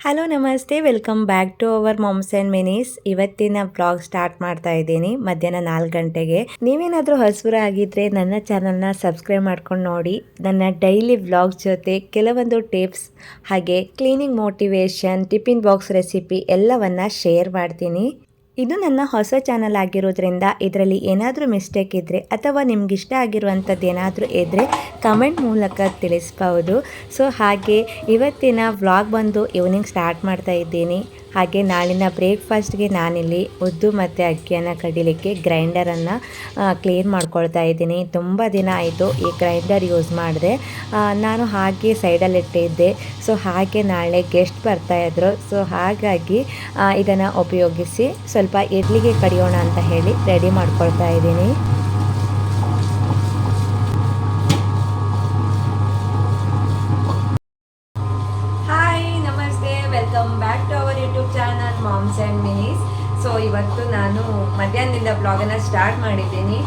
Hello ನಮಸ್ತೆ. Welcome back to our moms and minis ಇವತ್ತಿನ blog start ಮಾಡ್ತಾ ಇದ್ದೀನಿ. ಮಧ್ಯಾಹ್ನ ನಾಲ್ಕು ಗಂಟೆಗೆ. ನೀವೇನಾದರೂ ಹಸುರ ಆಗಿದ್ರೆ ನನ್ನ ಚಾನಲ್ನ ಸಬ್ಸ್ಕ್ರೈಬ್ ಮಾಡ್ಕೊಂಡು ನೋಡಿ. ನನ್ನ ಡೈಲಿ ಬ್ಲಾಗ್ ಜೊತೆ ಕೆಲವೊಂದು ಟಿಪ್ಸ್ ಹಾಗೆ cleaning motivation tiffin box recipe ಎಲ್ಲವನ್ನು ಶೇರ್ ಮಾಡ್ತೀನಿ. ಇದು ನನ್ನ ಹೊಸ ಚಾನಲ್ ಆಗಿರೋದ್ರಿಂದ ಇದರಲ್ಲಿ ಏನಾದರೂ ಮಿಸ್ಟೇಕ್ ಇದ್ದರೆ ಅಥವಾ ನಿಮ್ಗೆ ಇಷ್ಟ ಆಗಿರುವಂಥದ್ದು ಏನಾದರೂ ಇದ್ದರೆ ಕಮೆಂಟ್ ಮೂಲಕ ತಿಳಿಸ್ಬೋದು. ಸೊ ಹಾಗೆ ಇವತ್ತಿನ ವ್ಲಾಗ್ ಬಂದು ಈವ್ನಿಂಗ್ ಸ್ಟಾರ್ಟ್ ಮಾಡ್ತಾ ಇದ್ದೀನಿ. ಹಾಗೆ ನಾಳಿನ ಬ್ರೇಕ್ಫಾಸ್ಟ್ಗೆ ನಾನಿಲ್ಲಿ ಉದ್ದು ಮತ್ತು ಅಕ್ಕಿಯನ್ನು ಕಡಿಲಿಕ್ಕೆ ಗ್ರೈಂಡರನ್ನು ಕ್ಲೀನ್ ಮಾಡ್ಕೊಳ್ತಾ ಇದ್ದೀನಿ. ತುಂಬ ದಿನ ಆಯಿತು ಈ ಗ್ರೈಂಡರ್ ಯೂಸ್ ಮಾಡಿದೆ. ನಾನು ಹಾಗೆ ಸೈಡಲ್ಲಿ ಇಟ್ಟಿದ್ದೆ. ಸೊ, ಹಾಗೆ ನಾಳೆ ಗೆಸ್ಟ್ ಬರ್ತಾಯಿದ್ರು ಸೊ, ಹಾಗಾಗಿ ಇದನ್ನು ಉಪಯೋಗಿಸಿ ಸ್ವಲ್ಪ ಇಡ್ಲಿಗೆ ಕಡಿಯೋಣ ಅಂತ ಹೇಳಿ ರೆಡಿ ಮಾಡ್ಕೊಳ್ತಾ ಇದ್ದೀನಿ. ಬ್ಲಾಗನ್ನು ಸ್ಟಾರ್ಟ್ ಮಾಡಿದ್ದೀನಿ.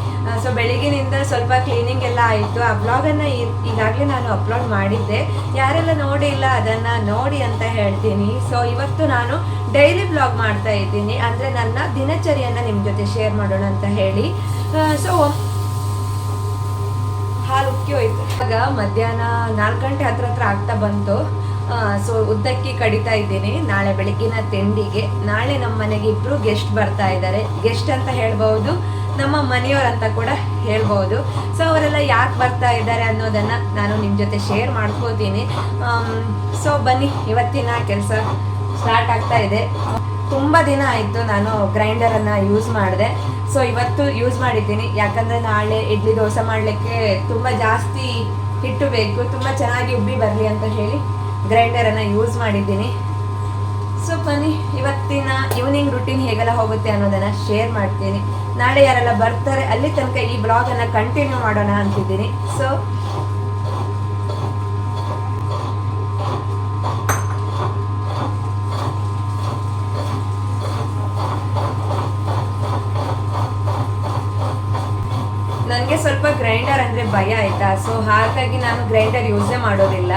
ಸೊ ಬೆಳಿಗ್ಗಿನಿಂದ ಸ್ವಲ್ಪ ಕ್ಲೀನಿಂಗ್ ಎಲ್ಲ ಆಯಿತು. ಆ ಬ್ಲಾಗನ್ನು ಈಗಾಗಲೇ ನಾನು ಅಪ್ಲೋಡ್ ಮಾಡಿದ್ದೆ. ಯಾರೆಲ್ಲ ನೋಡಿಲ್ಲ ಅದನ್ನು ನೋಡಿ ಅಂತ ಹೇಳ್ತೀನಿ. ಸೊ ಇವತ್ತು ನಾನು ಡೈಲಿ ಬ್ಲಾಗ್ ಮಾಡ್ತಾ ಇದ್ದೀನಿ. ಅಂದರೆ ನನ್ನ ದಿನಚರಿಯನ್ನು ನಿಮ್ಮ ಜೊತೆ ಶೇರ್ ಮಾಡೋಣ ಅಂತ ಹೇಳಿ. ಸೊ ಹಾಲು ಉಕ್ಕಿ ಹೋಯ್ತು ಆಗ ಮಧ್ಯಾಹ್ನ ನಾಲ್ಕು ಗಂಟೆ ಹತ್ರ ಹತ್ರ ಆಗ್ತಾ ಬಂತು. ಸೊ ಉದ್ದಕ್ಕೆ ಕಡಿತಾ ಇದ್ದೀನಿ. ನಾಳೆ ಬೆಳಗ್ಗಿನ ತಿಂಡಿಗೆ. ನಾಳೆ ನಮ್ಮ ಮನೆಗೆ ಇಬ್ರು ಗೆಸ್ಟ್ ಬರ್ತಾ ಇದ್ದಾರೆ. ಗೆಸ್ಟ್ ಅಂತ ಹೇಳ್ಬಹುದು, ನಮ್ಮ ಮನೆಯವರಂತ ಕೂಡ ಹೇಳ್ಬೋದು ಸೊ ಅವರೆಲ್ಲ ಯಾಕೆ ಬರ್ತಾ ಇದ್ದಾರೆ ಅನ್ನೋದನ್ನ ನಾನು ನಿಮ್ಮ ಜೊತೆ ಶೇರ್ ಮಾಡ್ಕೋತೀನಿ. ಸೊ ಬನ್ನಿ, ಇವತ್ತಿನ ಕೆಲಸ ಸ್ಟಾರ್ಟ್ ಆಗ್ತಾ ಇದೆ. ತುಂಬ ದಿನ ಆಯಿತು ನಾನು ಗ್ರೈಂಡರನ್ನು ಯೂಸ್ ಮಾಡಿದೆ. ಸೊ ಇವತ್ತು ಯೂಸ್ ಮಾಡಿದ್ದೀನಿ. ಯಾಕಂದರೆ ನಾಳೆ ಇಡ್ಲಿ ದೋಸೆ ಮಾಡಲಿಕ್ಕೆ ತುಂಬ ಜಾಸ್ತಿ ಹಿಟ್ಟು ಬೇಕು. ತುಂಬ ಚೆನ್ನಾಗಿ ಉಬ್ಬಿ ಬರಲಿ ಅಂತ ಹೇಳಿ ಗ್ರೈಂಡರನ್ನು ಯೂಸ್ ಮಾಡಿದ್ದೀನಿ. ಸೊ ಬನ್ನಿ, ಇವತ್ತಿನ ಈವ್ನಿಂಗ್ ರುಟೀನ್ ಹೇಗೆಲ್ಲ ಹೋಗುತ್ತೆ ಅನ್ನೋದನ್ನು ಶೇರ್ ಮಾಡ್ತೀನಿ. ನಾಳೆ ಯಾರೆಲ್ಲ ಬರ್ತಾರೆ, ಅಲ್ಲಿ ತನಕ ಈ ಬ್ಲಾಗನ್ನು ಕಂಟಿನ್ಯೂ ಮಾಡೋಣ ಅಂತಿದ್ದೀನಿ. ಸೊ ನನಗೆ ಸ್ವಲ್ಪ ಗ್ರೈಂಡರ್ ಅಂದರೆ ಭಯ ಆಯಿತಾ? ಸೊ ಹಾಗಾಗಿ ನಾನು ಗ್ರೈಂಡರ್ ಯೂಸೇ ಮಾಡೋದಿಲ್ಲ.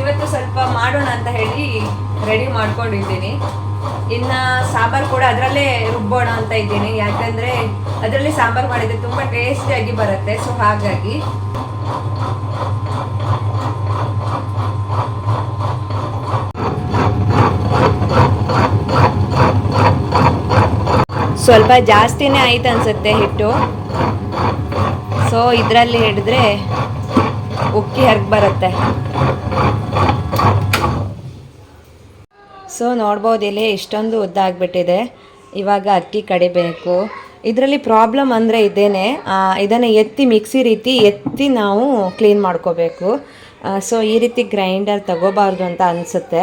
ಇವತ್ತು ಸ್ವಲ್ಪ ಮಾಡೋಣ ಅಂತ ಹೇಳಿ ರೆಡಿ ಮಾಡ್ಕೊಂಡಿದ್ದೀನಿ. ಇನ್ನ ಸಾಂಬಾರ್ ಕೂಡ ಅದರಲ್ಲೇ ರುಬ್ಬೋಣ ಅಂತ ಇದ್ದೀನಿ. ಯಾಕಂದ್ರೆ ಅದರಲ್ಲಿ ಸಾಂಬಾರು ಮಾಡಿದರೆ ತುಂಬ ಟೇಸ್ಟಿಯಾಗಿ ಬರುತ್ತೆ. ಸೊ ಹಾಗಾಗಿ ಸ್ವಲ್ಪ ಜಾಸ್ತಿನೇ ಆಯ್ತು ಅನ್ಸುತ್ತೆ ಹಿಟ್ಟು. ಸೊ ಇದರಲ್ಲಿ ಹಿಡಿದ್ರೆ ಉಕ್ಕಿ ಹರ್ಗ್ ಬರುತ್ತೆ. ಸೊ ನೋಡ್ಬೋದು, ಇಲ್ಲಿ ಇಷ್ಟೊಂದು ಉದ್ದ ಆಗಿಬಿಟ್ಟಿದೆ. ಇವಾಗ ಅಕ್ಕಿ ಕಡಿಬೇಕು. ಇದರಲ್ಲಿ ಪ್ರಾಬ್ಲಮ್ ಅಂದರೆ ಇದೇನೆ. ಇದನ್ನು ಎತ್ತಿ ಮಿಕ್ಸಿ ರೀತಿ ಎತ್ತಿ ನಾವು ಕ್ಲೀನ್ ಮಾಡ್ಕೋಬೇಕು. ಸೊ ಈ ರೀತಿ ಗ್ರೈಂಡರ್ ತಗೋಬಾರ್ದು ಅಂತ ಅನಿಸುತ್ತೆ.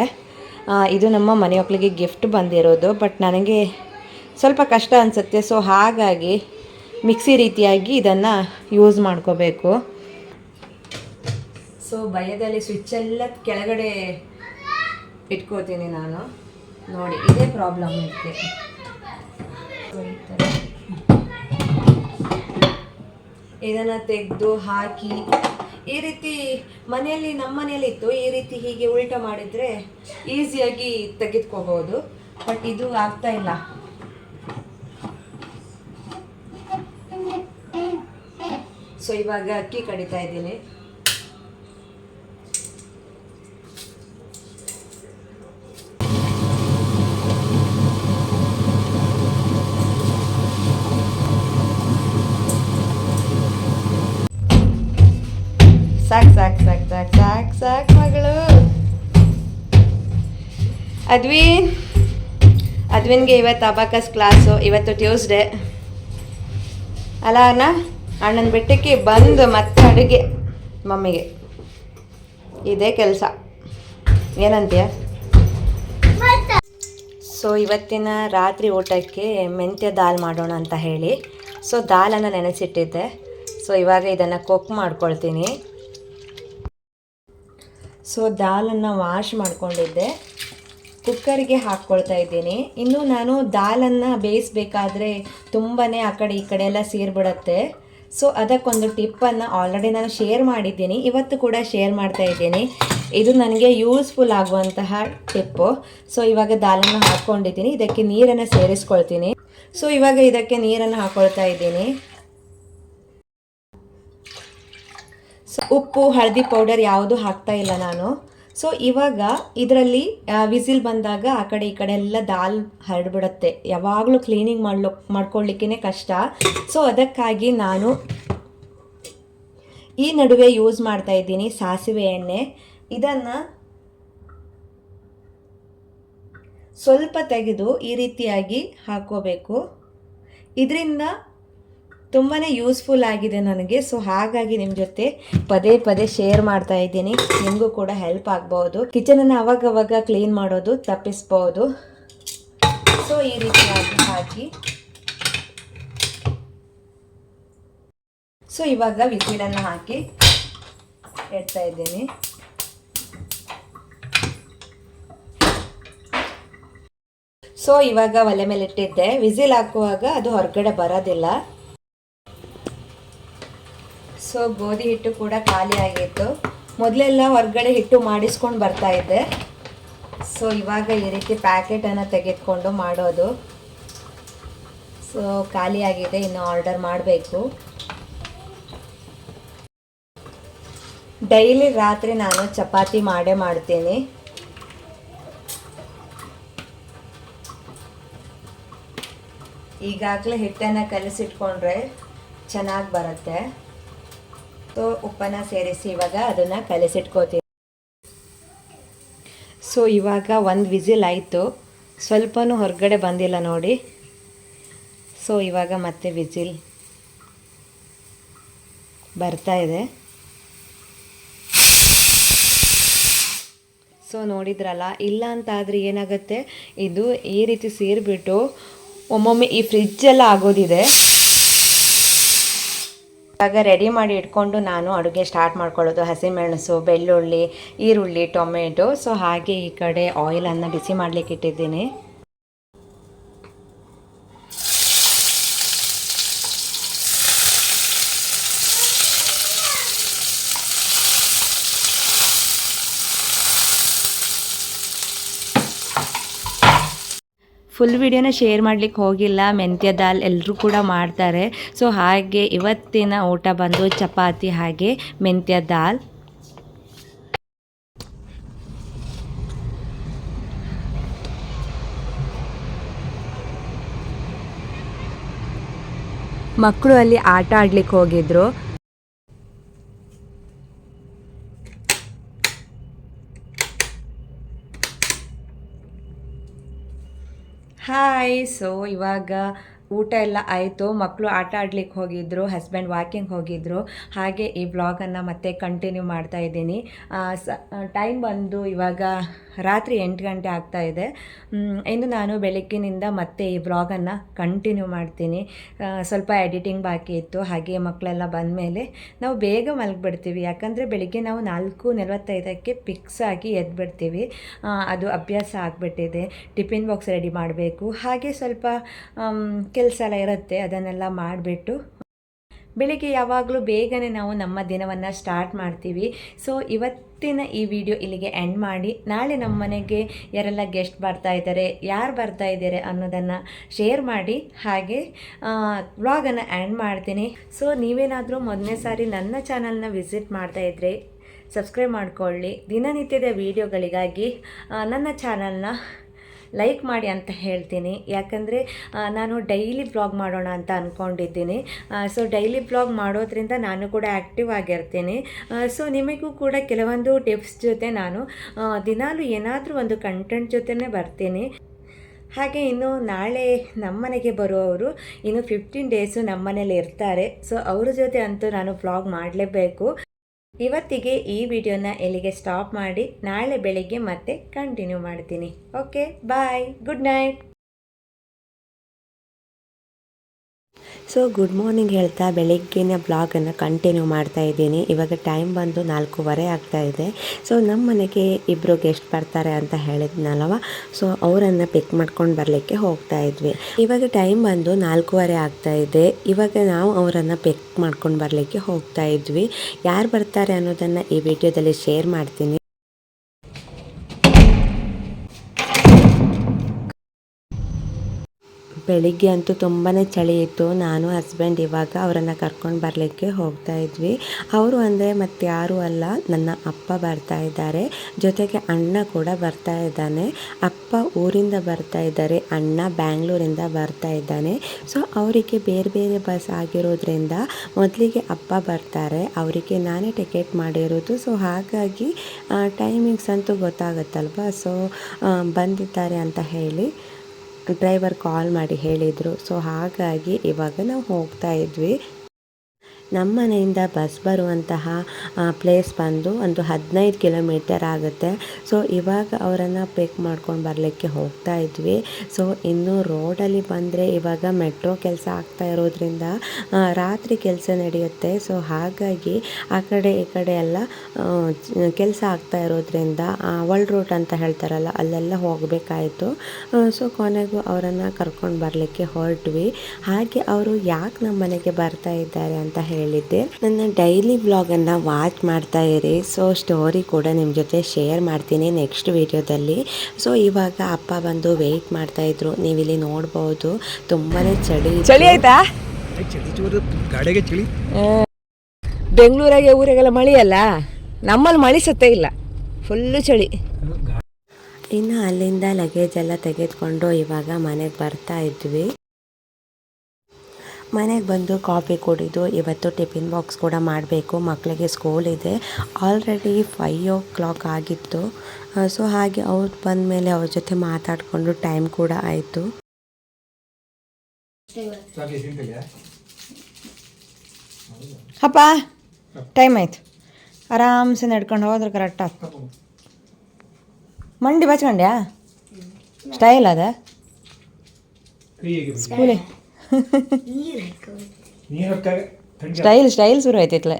ಇದು ನಮ್ಮ ಮನೆಯೊಕ್ಕಳಿಗೆ ಗಿಫ್ಟ್ ಬಂದಿರೋದು ಬಟ್ ನನಗೆ ಸ್ವಲ್ಪ ಕಷ್ಟ ಅನಿಸುತ್ತೆ. ಸೊ ಹಾಗಾಗಿ ಮಿಕ್ಸಿ ರೀತಿಯಾಗಿ ಇದನ್ನು ಯೂಸ್ ಮಾಡ್ಕೋಬೇಕು. ಸೊ ಭಯದಲ್ಲಿ ಸ್ವಿಚ್ಚೆಲ್ಲ ಕೆಳಗಡೆ ಇಟ್ಕೋತೀನಿ ನಾನು. ನೋಡಿ, ಇದೇ ಪ್ರಾಬ್ಲಮ್ ಇದಕ್ಕೆ ಇದನ್ನು ತೆಗೆದು ಹಾಕಿ, ಈ ರೀತಿ ಮನೆಯಲ್ಲಿ ನಮ್ಮ ಮನೆಯಲ್ಲಿ ಇತ್ತು ಈ ರೀತಿ ಹೀಗೆ ಉಲ್ಟ ಮಾಡಿದರೆ ಈಸಿಯಾಗಿ ತೆಗೆದುಕೋಬೋದು ಬಟ್ ಇದು ಆಗ್ತಾ ಇಲ್ಲ. ಸೊ ಇವಾಗ ಅಕ್ಕಿ ಕಡಿತಾ ಇದ್ದೀನಿ. ಅದ್ವಿನ್ ಅದ್ವಿನ್ಗೆ ಇವತ್ತು ಅಬಾಕಸ್ ಕ್ಲಾಸು ಇವತ್ತು ಟ್ಯೂಸ್ಡೇ ಅಲ್ಲ ಅಣ್ಣ, ಅಣ್ಣನ ಬೆಟ್ಟಕ್ಕೆ ಬಂದು ಮತ್ತೆ ಅಡುಗೆ ಮಮ್ಮಿಗೆ. ಇದೇ ಕೆಲಸ. ಏನಂತೀಯ? ಸೊ ಇವತ್ತಿನ ರಾತ್ರಿ ಊಟಕ್ಕೆ ಮೆಂತ್ಯ ದಾಲ್ ಮಾಡೋಣ ಅಂತ ಹೇಳಿ. ಸೊ ದಾಲನ್ನು ನೆನೆಸಿಟ್ಟಿದ್ದೆ. ಸೊ ಇವಾಗ ಇದನ್ನು ಕುಕ್ ಮಾಡ್ಕೊಳ್ತೀನಿ. ಸೊ ದಾಲನ್ನು ವಾಶ್ ಮಾಡ್ಕೊಂಡಿದ್ದೆ. ಕುಕ್ಕರಿಗೆ ಹಾಕ್ಕೊಳ್ತಾ ಇದ್ದೀನಿ. ಇನ್ನು ನಾನು ದಾಲನ್ನು ಬೇಯಿಸ್ಬೇಕಾದ್ರೆ ತುಂಬಾ ಆ ಕಡೆ ಈ ಕಡೆ ಎಲ್ಲ ಸೇರಿಬಿಡತ್ತೆ. ಸೊ, ಅದಕ್ಕೊಂದು ಟಿಪ್ಪನ್ನು ಆಲ್ರೆಡಿ ನಾನು ಶೇರ್ ಮಾಡಿದ್ದೀನಿ. ಇವತ್ತು ಕೂಡ ಶೇರ್ ಮಾಡ್ತಾ ಇದ್ದೀನಿ. ಇದು ನನಗೆ ಯೂಸ್ಫುಲ್ ಆಗುವಂತಹ ಟಿಪ್ಪು. ಸೊ, ಇವಾಗ ದಾಲನ್ನು ಹಾಕ್ಕೊಂಡಿದ್ದೀನಿ. ಇದಕ್ಕೆ ನೀರನ್ನು ಸೇರಿಸ್ಕೊಳ್ತೀನಿ. ಸೊ, ಇವಾಗ ಇದಕ್ಕೆ ನೀರನ್ನು ಹಾಕ್ಕೊಳ್ತಾ ಇದ್ದೀನಿ. ಸೊ, ಉಪ್ಪು, ಹಳದಿ ಪೌಡರ್ ಯಾವುದು ಹಾಕ್ತಾ ಇಲ್ಲ ನಾನು. ಸೊ ಇವಾಗ ಇದರಲ್ಲಿ ವಿಸಿಲ್ ಬಂದಾಗ ಆ ಕಡೆ ಈ ಕಡೆ ಎಲ್ಲ ದಾಲ್ ಹರಡ್ಬಿಡುತ್ತೆ. ಯಾವಾಗಲೂ ಕ್ಲೀನಿಂಗ್ ಮಾಡ್ಲೋ ಮಾಡ್ಕೊಳ್ಳಿಕ್ಕೇ ಕಷ್ಟ. ಸೊ ಅದಕ್ಕಾಗಿ ನಾನು ಈ ನಡುವೆ ಯೂಸ್ ಮಾಡ್ತಾ ಇದ್ದೀನಿ ಸಾಸಿವೆ ಎಣ್ಣೆ. ಇದನ್ನು ಸ್ವಲ್ಪ ತೆಗೆದು ಈ ರೀತಿಯಾಗಿ ಹಾಕೋಬೇಕು ಇದರಿಂದ ತುಂಬಾ ಯೂಸ್ಫುಲ್ ಆಗಿದೆ ನನಗೆ. ಸೊ ಹಾಗಾಗಿ ನಿಮ್ಮ ಜೊತೆ ಪದೇ ಪದೇ ಶೇರ್ ಮಾಡ್ತಾ ಇದ್ದೀನಿ. ನಿಮಗೂ ಕೂಡ ಹೆಲ್ಪ್ ಆಗ್ಬೋದು. ಕಿಚನನ್ನು ಅವಾಗವಾಗ ಕ್ಲೀನ್ ಮಾಡೋದು ತಪ್ಪಿಸ್ಬೋದು. ಸೊ ಈ ರೀತಿಯಾಗಿ ಹಾಕಿ. ಸೊ ಇವಾಗ ವಿಸಿಲನ್ನು ಹಾಕಿ ಇಡ್ತಾ ಇದ್ದೀನಿ. ಸೊ ಇವಾಗ ಒಲೆ ಮೇಲೆ ಇಟ್ಟಿದ್ದೆ. ವಿಸಿಲ್ ಹಾಕುವಾಗ ಅದು ಹೊರಗಡೆ ಬರೋದಿಲ್ಲ. ಸೊ ಗೋಧಿ ಹಿಟ್ಟು ಕೂಡ ಖಾಲಿ ಆಗಿತ್ತು. ಮೊದಲೆಲ್ಲ ಹೊರಗಡೆ ಹಿಟ್ಟು ಮಾಡಿಸ್ಕೊಂಡು ಬರ್ತಾ ಇದ್ದೆ. ಸೊ ಇವಾಗ ಈ ರೀತಿ ಪ್ಯಾಕೆಟನ್ನು ತೆಗೆದುಕೊಂಡು ಮಾಡೋದು. ಸೊ ಖಾಲಿ ಆಗಿದೆ, ಇನ್ನು ಆರ್ಡರ್ ಮಾಡಬೇಕು. ಡೈಲಿ ರಾತ್ರಿ ನಾನು ಚಪಾತಿ ಮಾಡೇ ಮಾಡ್ತೀನಿ. ಈಗಾಗಲೇ ಹಿಟ್ಟನ್ನು ಕಲಸಿಟ್ಕೊಂಡ್ರೆ ಚೆನ್ನಾಗಿ ಬರುತ್ತೆ. ಸೊ ಉಪ್ಪನ್ನು ಸೇರಿಸಿ ಇವಾಗ ಅದನ್ನು ಕಲಸಿಟ್ಕೋತೀನಿ ಸೊ ಇವಾಗ ಒಂದು ವಿಸಿಲ್ ಆಯಿತು. ಸ್ವಲ್ಪನೂ ಹೊರಗಡೆ ಬಂದಿಲ್ಲ ನೋಡಿ. ಸೊ ಇವಾಗ ಮತ್ತೆ ವಿಸಿಲ್ ಬರ್ತಾ ಇದೆ. ಸೊ ನೋಡಿದ್ರಲ್ಲ, ಇಲ್ಲ ಅಂತಾದರೆ ಏನಾಗುತ್ತೆ? ಇದು ಈ ರೀತಿ ಸೇರಿಬಿಟ್ಟು ಒಮ್ಮೊಮ್ಮೆ ಈ ಫ್ರಿಜ್ಜೆಲ್ಲ ಆಗೋದಿದೆ. ಇವಾಗ ರೆಡಿ ಮಾಡಿ ಇಟ್ಕೊಂಡು ನಾನು ಅಡುಗೆ ಸ್ಟಾರ್ಟ್ ಮಾಡ್ಕೊಳ್ಳೋದು. ಹಸಿಮೆಣಸು, ಬೆಳ್ಳುಳ್ಳಿ, ಈರುಳ್ಳಿ, ಟೊಮೆಟೊ. ಸೊ ಹಾಗೆ ಈ ಕಡೆ ಆಯಿಲನ್ನು ಬಿಸಿ ಮಾಡಲಿಕ್ಕೆ ಇಟ್ಟಿದ್ದೀನಿ. ಫುಲ್ ವಿಡಿಯೋನ ಶೇರ್ ಮಾಡ್ಲಿಕ್ಕೆ ಹೋಗಿಲ್ಲ. ಮೆಂತ್ಯ ದಾಲ್ ಎಲ್ಲರೂ ಕೂಡ ಮಾಡ್ತಾರೆ. ಸೊ ಹಾಗೆ ಇವತ್ತಿನ ಊಟ ಬಂದು ಚಪಾತಿ ಹಾಗೆ ಮೆಂತ್ಯ ದಾಲ್. ಮಕ್ಕಳು ಅಲ್ಲಿ ಆಟ ಆಡ್ಲಿಕ್ಕೆ ಹೋಗಿದ್ರು. ಹಾಯ್ ಸೊ ಇವಾಗ ಊಟ ಎಲ್ಲ ಆಯಿತು ಮಕ್ಕಳು ಆಟ ಆಡ್ಲಿಕ್ಕೆ ಹೋಗಿದ್ದರು ಹಸ್ಬೆಂಡ್ ವಾಕಿಂಗ್ ಹೋಗಿದ್ದರು ಹಾಗೆ ಈ ವ್ಲಾಗನ್ನು ಮತ್ತೆ ಕಂಟಿನ್ಯೂ ಮಾಡ್ತಾ ಇದ್ದೀನಿ. ಸ ಟೈಮ್ ಬಂದು ಇವಾಗ ರಾತ್ರಿ ಎಂಟು ಗಂಟೆ ಆಗ್ತಾ ಇದೆ. ಇನ್ನು ನಾನು ಬೆಳಗ್ಗಿನಿಂದ ಮತ್ತೆ ಈ ವ್ಲಾಗನ್ನು ಕಂಟಿನ್ಯೂ ಮಾಡ್ತೀನಿ. ಸ್ವಲ್ಪ ಎಡಿಟಿಂಗ್ ಬಾಕಿ ಇತ್ತು, ಹಾಗೆ ಮಕ್ಕಳೆಲ್ಲ ಬಂದ ಮೇಲೆ ನಾವು ಬೇಗ ಮಲಗಿಬಿಡ್ತೀವಿ. ಯಾಕಂದರೆ ಬೆಳಿಗ್ಗೆ ನಾವು ನಾಲ್ಕು ನಲವತ್ತೈದಕ್ಕೆ ಫಿಕ್ಸ್ ಆಗಿ ಎದ್ಬಿಡ್ತೀವಿ. ಅದು ಅಭ್ಯಾಸ ಆಗಿಬಿಟ್ಟಿದೆ. ಟಿಫಿನ್ ಬಾಕ್ಸ್ ರೆಡಿ ಮಾಡಬೇಕು. ಹಾಗೆ ಸ್ವಲ್ಪ ಕೆಲಸ ಎಲ್ಲ ಇರುತ್ತೆ, ಅದನ್ನೆಲ್ಲ ಮಾಡಿಬಿಟ್ಟು ಬೆಳಿಗ್ಗೆ ಯಾವಾಗಲೂ ಬೇಗನೆ ನಾವು ನಮ್ಮ ದಿನವನ್ನು ಸ್ಟಾರ್ಟ್ ಮಾಡ್ತೀವಿ. ಸೊ ಇವತ್ತಿನ ಈ ವಿಡಿಯೋ ಇಲ್ಲಿಗೆ ಎಂಡ್ ಮಾಡಿ. ನಾಳೆ ನಮ್ಮ ಮನೆಗೆ ಯಾರೆಲ್ಲ ಗೆಸ್ಟ್ ಬರ್ತಾ ಇದ್ದಾರೆ, ಯಾರು ಬರ್ತಾ ಇದ್ದಾರೆ ಅನ್ನೋದನ್ನು ಶೇರ್ ಮಾಡಿ. ಹಾಗೆ ವ್ಲಾಗನ್ನು ಆ್ಯಂಡ್ ಮಾಡ್ತೀನಿ. ಸೊ ನೀವೇನಾದರೂ ಮೊದಲನೇ ಸಾರಿ ನನ್ನ ಚಾನಲ್ನ ವಿಸಿಟ್ ಮಾಡ್ತಾ ಇದ್ದರೆ ಸಬ್ಸ್ಕ್ರೈಬ್ ಮಾಡಿಕೊಳ್ಳಿ. ದಿನನಿತ್ಯದ ವಿಡಿಯೋಗಳಿಗಾಗಿ ನನ್ನ ಚಾನಲ್ನ ಲೈಕ್ ಮಾಡಿ ಅಂತ ಹೇಳ್ತೀನಿ. ಯಾಕಂದರೆ ನಾನು ಡೈಲಿ ಬ್ಲಾಗ್ ಮಾಡೋಣ ಅಂತ ಅಂದ್ಕೊಂಡಿದ್ದೀನಿ ಸೊ ಡೈಲಿ ಬ್ಲಾಗ್ ಮಾಡೋದ್ರಿಂದ ನಾನು ಕೂಡ ಆ್ಯಕ್ಟಿವ್ ಆಗಿರ್ತೀನಿ. ಸೊ ನಿಮಗೂ ಕೂಡ ಕೆಲವೊಂದು ಟಿಪ್ಸ್ ಜೊತೆ ನಾನು ದಿನಾಲು ಏನಾದರೂ ಒಂದು ಕಂಟೆಂಟ್ ಜೊತೆನೇ ಬರ್ತೀನಿ. ಹಾಗೆ ಇನ್ನು ನಾಳೆ ನಮ್ಮನೆಗೆ ಬರುವವರು ಇನ್ನು ಫಿಫ್ಟೀನ್ ಡೇಸು ನಮ್ಮನೇಲಿ ಇರ್ತಾರೆ. ಸೊ ಅವ್ರ ಜೊತೆ ಅಂತೂ ನಾನು ಬ್ಲಾಗ್ ಮಾಡಲೇಬೇಕು. ಇವತ್ತಿಗೆ ಈ ವಿಡಿಯೋನ ಎಲ್ಲಿಗೆ ಸ್ಟಾಪ್ ಮಾಡಿ, ನಾಳೆ ಬೆಳಿಗ್ಗೆ ಮತ್ತೆ ಕಂಟಿನ್ಯೂ ಮಾಡ್ತೀನಿ. Okay bye good night so good morning ಹೇಳ್ತಾ ಬೆಳಗ್ಗಿನ ಬ್ಲಾಗನ್ನು ಕಂಟಿನ್ಯೂ ಮಾಡ್ತಾ ಇದ್ದೀನಿ. ಇವಾಗ ಟೈಮ್ ಬಂದು ನಾಲ್ಕೂವರೆ ಆಗ್ತಾ ಇದೆ. ಸೊ ನಮ್ಮ ಮನೆಗೆ ಇಬ್ಬರು ಗೆಸ್ಟ್ ಬರ್ತಾರೆ ಅಂತ ಹೇಳಿದ್ನಲ್ವ ಸೊ ಅವರನ್ನು ಪಿಕ್ ಮಾಡ್ಕೊಂಡು ಬರಲಿಕ್ಕೆ ಹೋಗ್ತಾ ಇದ್ವಿ. ಇವಾಗ ಟೈಮ್ ಬಂದು ನಾಲ್ಕೂವರೆ ಆಗ್ತಾ ಇದೆ. ಇವಾಗ ನಾವು ಅವರನ್ನು ಪಿಕ್ ಮಾಡ್ಕೊಂಡು ಬರಲಿಕ್ಕೆ ಹೋಗ್ತಾ ಇದ್ವಿ. ಯಾರು ಬರ್ತಾರೆ ಅನ್ನೋದನ್ನು ಈ ವಿಡಿಯೋದಲ್ಲಿ ಶೇರ್ ಮಾಡ್ತೀನಿ. ಬೆಳಿಗ್ಗೆ ಅಂತೂ ತುಂಬಾ ಚಳಿ ಇತ್ತು. ನಾನು ಹಸ್ಬೆಂಡ್ ಇವಾಗ ಅವರನ್ನು ಕರ್ಕೊಂಡು ಬರಲಿಕ್ಕೆ ಹೋಗ್ತಾ ಇದ್ವಿ. ಅವರು ಅಂದರೆ ಮತ್ತೆ ಯಾರೂ ಅಲ್ಲ, ನನ್ನ ಅಪ್ಪ ಬರ್ತಾ ಇದ್ದಾರೆ. ಜೊತೆಗೆ ಅಣ್ಣ ಕೂಡ ಬರ್ತಾ ಇದ್ದಾನೆ. ಅಪ್ಪ ಊರಿಂದ ಬರ್ತಾ ಇದ್ದಾರೆ, ಅಣ್ಣ ಬ್ಯಾಂಗ್ಳೂರಿಂದ ಬರ್ತಾ ಇದ್ದಾನೆ. ಸೊ ಅವರಿಗೆ ಬೇರೆ ಬೇರೆ ಬಸ್ ಆಗಿರೋದ್ರಿಂದ ಮೊದಲಿಗೆ ಅಪ್ಪ ಬರ್ತಾರೆ, ಅವರಿಗೆ ನಾನೇ ಟಿಕೆಟ್ ಮಾಡಿರೋದು. ಸೊ ಹಾಗಾಗಿ ಟೈಮಿಂಗ್ಸ್ ಅಂತೂ ಗೊತ್ತಾಗುತ್ತಲ್ವ? ಸೊ ಬಂದಿದ್ದಾರೆ ಅಂತ ಹೇಳಿ. ಡ್ರೈವರ್ ಕಾಲ್ ಮಾಡಿ ಹೇಳಿದರು. ಸೊ ಹಾಗಾಗಿ ಇವಾಗ ನಾವು ಹೋಗ್ತಾ ಇದ್ವಿ. ನಮ್ಮ ಮನೆಯಿಂದ ಬಸ್ ಬರುವಂತಹ ಪ್ಲೇಸ್ ಬಂದು ಒಂದು ಹದಿನೈದು ಕಿಲೋಮೀಟರ್ ಆಗುತ್ತೆ. ಸೊ ಇವಾಗ ಅವರನ್ನು ಪಿಕ್ ಮಾಡ್ಕೊಂಡು ಬರಲಿಕ್ಕೆ ಹೋಗ್ತಾ ಇದ್ವಿ. ಸೊ ಇನ್ನು ರೋಡಲ್ಲಿ ಬಂದರೆ ಇವಾಗ ಮೆಟ್ರೋ ಕೆಲಸ ಆಗ್ತಾ ಇರೋದ್ರಿಂದ ರಾತ್ರಿ ಕೆಲಸ ನಡೆಯುತ್ತೆ. ಸೊ ಹಾಗಾಗಿ ಆ ಕಡೆ ಈ ಕಡೆ ಎಲ್ಲ ಕೆಲಸ ಆಗ್ತಾ ಇರೋದ್ರಿಂದ ವರ್ಲ್ಡ್ ರೂಟ್ ಅಂತ ಹೇಳ್ತಾರಲ್ಲ, ಅಲ್ಲೆಲ್ಲ ಹೋಗಬೇಕಾಯಿತು. ಸೊ ಕೊನೆಗೂ ಅವರನ್ನು ಕರ್ಕೊಂಡು ಬರಲಿಕ್ಕೆ ಹೊರಟ್ವಿ. ಹಾಗೆ ಅವರು ಯಾಕೆ ನಮ್ಮ ಮನೆಗೆ ಬರ್ತಾ ಇದ್ದಾರೆ ಅಂತ ಹೇಳಿದ್ದೆ. ನನ್ನ ಡೈಲಿ ಬ್ಲಾಗನ್ನು ವಾಚ್ ಮಾಡ್ತಾ ಇರಿ. ಸೊ ಸ್ಟೋರಿ ಕೂಡ ನಿಮ್ಮ ಜೊತೆ ಶೇರ್ ಮಾಡ್ತೀನಿ ನೆಕ್ಸ್ಟ್ ವಿಡಿಯೋದಲ್ಲಿ ಸೊ ಇವಾಗ ಅಪ್ಪ ಬಂದು ವೆಯ್ಟ್ ಮಾಡ್ತಾ ಇದ್ರು. ನೀವು ಇಲ್ಲಿ ನೋಡ್ಬೋದು. ತುಂಬಾ ಚಳಿ ಚಳಿ ಆಯ್ತಾ? ಚಳಿ ಚೂರು ಗಾಡಿಗೆ ಚಳಿ. ಬೆಂಗಳೂರಾಗೆ ಊರಿಗೆಲ್ಲ ಮಳೆ ಅಲ್ಲ? ನಮ್ಮಲ್ಲಿ ಮಳೆ ಸತ್ತೇ ಇಲ್ಲ. ಫುಲ್ಲು ಚಳಿ. ಇನ್ನು ಅಲ್ಲಿಂದ ಲಗೇಜ್ ಎಲ್ಲ ತೆಗೆದುಕೊಂಡು ಇವಾಗ ಮನೆಗೆ ಬರ್ತಾ ಇದ್ವಿ. ಮನೆಗೆ ಬಂದು ಕಾಫಿ ಕುಡಿದು ಇವತ್ತು ಟಿಫಿನ್ ಬಾಕ್ಸ್ ಕೂಡ ಮಾಡಬೇಕು ಮಕ್ಕಳಿಗೆ ಸ್ಕೂಲ್ ಇದೆ. ಆಲ್ರೆಡಿ ಫೈವ್ ಓ ಕ್ಲಾಕ್ ಆಗಿತ್ತು ಸೊ ಹಾಗೆ ಅವ್ರು ಬಂದಮೇಲೆ ಅವ್ರ ಜೊತೆ ಮಾತಾಡಿಕೊಂಡು ಟೈಮ್ ಕೂಡ ಆಯಿತು. ಅಪ್ಪ ಟೈಮ್ ಆಯ್ತು. ಆರಾಮ್ಸೆ ನಡ್ಕೊಂಡು ಹೋದ್ರೆ ಕರೆಕ್ಟ್ ಆಗ್ತದೆ ಮಂಡಿ ಬಚ್ಕೊಂಡ್ಯಾ? ಸ್ಟೈಲ್ ಅದ? ಸ್ಕೂಲೇ ಸ್ಟೈಲ್ ಸ್ಟೈಲ್ ಶುರು ಆಯ್ತಿತ್ಲೆ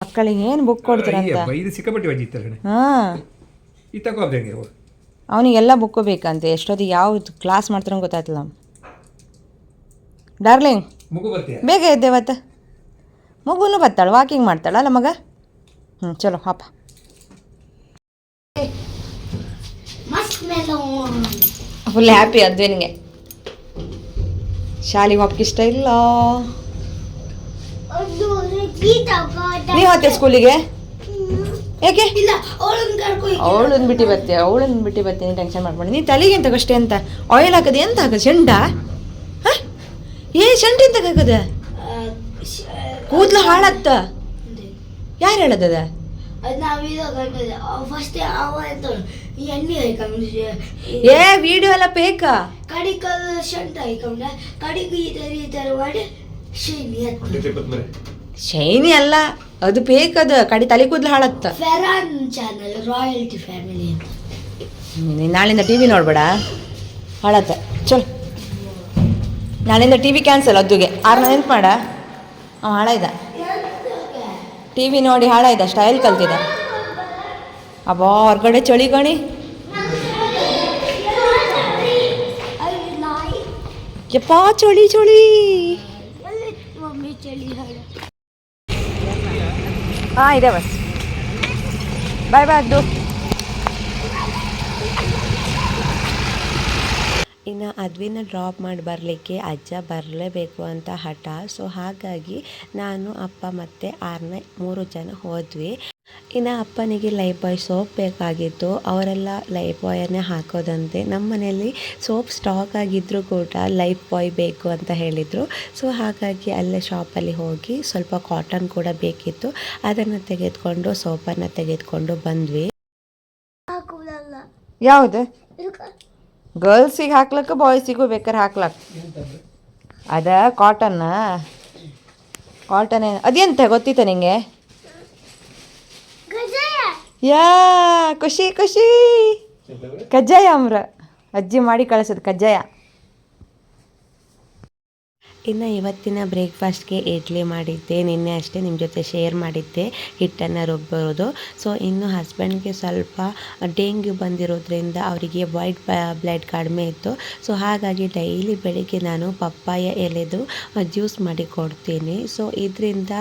ಮಕ್ಕಳಿಗೆ ಏನು ಬುಕ್ ಕೊಡ್ತೀರಂತ ಇದು ಸಿಕ್ಕಾಪಟ್ಟೆ ಹಾಂ. ಅವನಿಗೆಲ್ಲ ಬುಕ್ ಬೇಕಂತೆ. ಎಷ್ಟೊತ್ತಿಗೆ ಯಾವ ಕ್ಲಾಸ್ ಮಾಡ್ತಾರ ಗೊತ್ತಾಯ್ತಲ್ಲ ಡಾರ್ಲಿಂಗ್ ಬೇಗ ಇದ್ದೆ ಬೇಗ ಎದ್ದೇವತ್ತ ಮಗುನು ಬರ್ತಾಳೆ ವಾಕಿಂಗ್ ಮಾಡ್ತಾಳ ಅಲ್ಲ ಮಗ? ಹ್ಞೂ ಚಲೋ ಹಾಪ. ಫುಲ್ ಹ್ಯಾಪಿ ಅದ್ವೇನಿಗೆ ಶಾಲೆಗೆ ಹೋಗಕ್ಕೆ ಇಷ್ಟ ಇಲ್ಲ. ನೀವು ಹೋಗ್ತೀಯ ಸ್ಕೂಲಿಗೆ? ಯಾಕೆ? ಇಲ್ಲ ಅವಳನ್ನ ಬಿಟ್ಟು ಬರ್ತೀಯ? ಅವಳನ್ನ ಬಿಟ್ಟು ಬರ್ತೀನಿ ಟೆನ್ಷನ್ ಮಾಡ್ಬೇಡಿ. ನೀ ತಲೆಗೆ ಎಂತ ಕಷ್ಟ ಅಂತ ಆಯಿಲ್ ಹಾಕದೆ ಎಂತ ಹಾಕದ? ಚೆಂಡ ಹ? ಏ ಚಂಡ ಎಂತ ಹಾಕದ? ಕೂದ್ಲು ಹಾಳತ್ತ ಯಾರು ಹೇಳದದ ಅದು ನಾವು ಫಸ್ಟ್ ಅವ ಎಂತ ಎಣ್ಣೆ ಹಾಕೊಂಡ್ರೆ ಏ ವಿಡಿಯೋ ಎಲ್ಲ ಬೇಕಾ? ಕಡಿಕಲ್ ಶಂಟ ಹಾಕೊಂಡ್ರೆ ಕಡಿಗೆ ಈ ಥರ ಈ ಥರ ಮಾಡಿ ಶೈನಿ ಶೈನಿ ಅಲ್ಲ ಅದು ಬೇಕದ ಕಡಿ ತಲೆ ಕೂದಲು ಹಾಳತ್ತ. ಫೆರಾನ್ ಚಾನಲ್ ರಾಯಲ್ಟಿ ಫ್ಯಾಮಿಲಿ ಅಂತ. ನೀನ್ ನಾಳಿಂದ ಟಿ ವಿ ನೋಡ್ಬೇಡ. ಹಾಳತ್ತ ಚಲ್. ನಾಳಿಂದ ಟಿ ವಿ ಕ್ಯಾನ್ಸಲ್ ಅದುಗೆ ಆರು ನೆನ್ಪು ಮಾಡ. ಅವ ಹಾಳಾಯ್ದ. ಟಿ ವಿ ನೋಡಿ ಹಾಳಾಯ್ದ ಸ್ಟೈಲ್ ಕಲ್ತಿದೆ ಅಬ್ಬಾ, ಹೊರಗಡೆ ಚಳಿ ಗಣಿ. ಯಪ್ಪ, ಚಳಿ ಚಳಿ. ಹಾಂ, ಇದೆ ಬಸ್. ಬಾಯ್ ಬಾಯ್ ಅದ್ದು ಇನ್ನು ಅದ್ವಿನ ಡ್ರಾಪ್ ಮಾಡಿ ಬರಲಿಕ್ಕೆ ಅಜ್ಜ ಬರಲೇಬೇಕು ಅಂತ ಹಠ. ಸೊ ಹಾಗಾಗಿ ನಾನು ಅಪ್ಪ ಮತ್ತು ಆರನೇ ಮೂರು ಜನ ಹೋದ್ವಿ. ಇನ್ನು ಅಪ್ಪನಿಗೆ ಲೈಫ್ ಬಾಯ್ ಸೋಪ್ ಬೇಕಾಗಿತ್ತು. ಅವರೆಲ್ಲ ಲೈಫ್ ಬಾಯನ್ನೇ ಹಾಕೋದಂತೆ. ನಮ್ಮ ಮನೆಯಲ್ಲಿ ಸೋಪ್ ಸ್ಟಾಕ್ ಆಗಿದ್ದರೂ ಕೂಡ ಲೈಫ್ ಬಾಯ್ ಬೇಕು ಅಂತ ಹೇಳಿದರು. ಸೊ ಹಾಗಾಗಿ ಅಲ್ಲೇ ಶಾಪಲ್ಲಿ ಹೋಗಿ ಸ್ವಲ್ಪ ಕಾಟನ್ ಕೂಡ ಬೇಕಿತ್ತು. ಅದನ್ನು ತೆಗೆದುಕೊಂಡು ಸೋಪನ್ನು ತೆಗೆದುಕೊಂಡು ಬಂದ್ವಿ. ಯಾವುದು? ಗರ್ಲ್ಸಿಗೆ ಹಾಕ್ಲಕ್ಕ, ಬಾಯ್ಸಿಗೂ ಬೇಕಾರೆ ಹಾಕ್ಲಕ್ಕ. ಅದ ಕಾಟನ್ ಕಾಟನ್ ಅದೆಂತ ಗೊತ್ತಿತ್ತ ನಿಂಗೆ? ಯಾ, ಖುಷಿ ಖುಷಿ. ಕಜ್ಜಾಯ ಅಮ್ರ. ಅಜ್ಜಿ ಮಾಡಿ ಕಳಿಸೋದು ಕಜ್ಜಾಯ. ಇನ್ನು ಇವತ್ತಿನ ಬ್ರೇಕ್ಫಾಸ್ಟ್ಗೆ ಇಡ್ಲಿ ಮಾಡಿದ್ದೆ. ನಿನ್ನೆ ಅಷ್ಟೇ ನಿಮ್ಮ ಜೊತೆ ಶೇರ್ ಮಾಡಿದ್ದೆ. ಹಿಟ್ಟನ್ನು ರುಬ್ಬಿರೋದು ಸೊ ಇನ್ನು ಹಸ್ಬೆಂಡ್ಗೆ ಸ್ವಲ್ಪ ಡೆಂಗ್ಯೂ ಬಂದಿರೋದ್ರಿಂದ ಅವರಿಗೆ ವೈಟ್ ಬ್ಲಡ್ ಕಡಿಮೆ ಇತ್ತು. ಸೊ ಹಾಗಾಗಿ ಡೈಲಿ ಬೆಳಿಗ್ಗೆ ನಾನು ಪಪ್ಪಾಯ ಎಲೆದು ಜ್ಯೂಸ್ ಮಾಡಿ ಕೊಡ್ತೀನಿ. ಸೊ ಇದರಿಂದ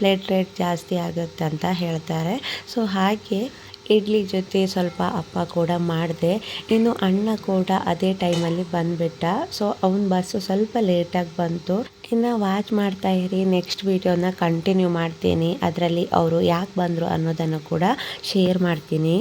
ಪ್ಲೇಟ್ಲೆಟ್ ಜಾಸ್ತಿ ಆಗುತ್ತೆ ಅಂತ ಹೇಳ್ತಾರೆ. ಸೊ ಹಾಗೆ ಇಡ್ಲಿ ಜೊತೆ ಸ್ವಲ್ಪ ಅಪ್ಪ ಕೂಡ ಮಾಡಿದೆ. ಇನ್ನು ಅಣ್ಣ ಕೂಡ ಅದೇ ಟೈಮಲ್ಲಿ ಬಂದುಬಿಟ್ಟ. ಸೊ ಅವನ ಬಸ್ಸು ಸ್ವಲ್ಪ ಲೇಟಾಗಿ ಬಂತು. ಇನ್ನು ವಾಚ್ ಮಾಡ್ತಾ ಇರಿ ನೆಕ್ಸ್ಟ್ ವೀಡಿಯೋನ ಕಂಟಿನ್ಯೂ ಮಾಡ್ತೀನಿ. ಅದರಲ್ಲಿ ಅವರು ಯಾಕೆ ಬಂದರು ಅನ್ನೋದನ್ನು ಕೂಡ ಶೇರ್ ಮಾಡ್ತೀನಿ.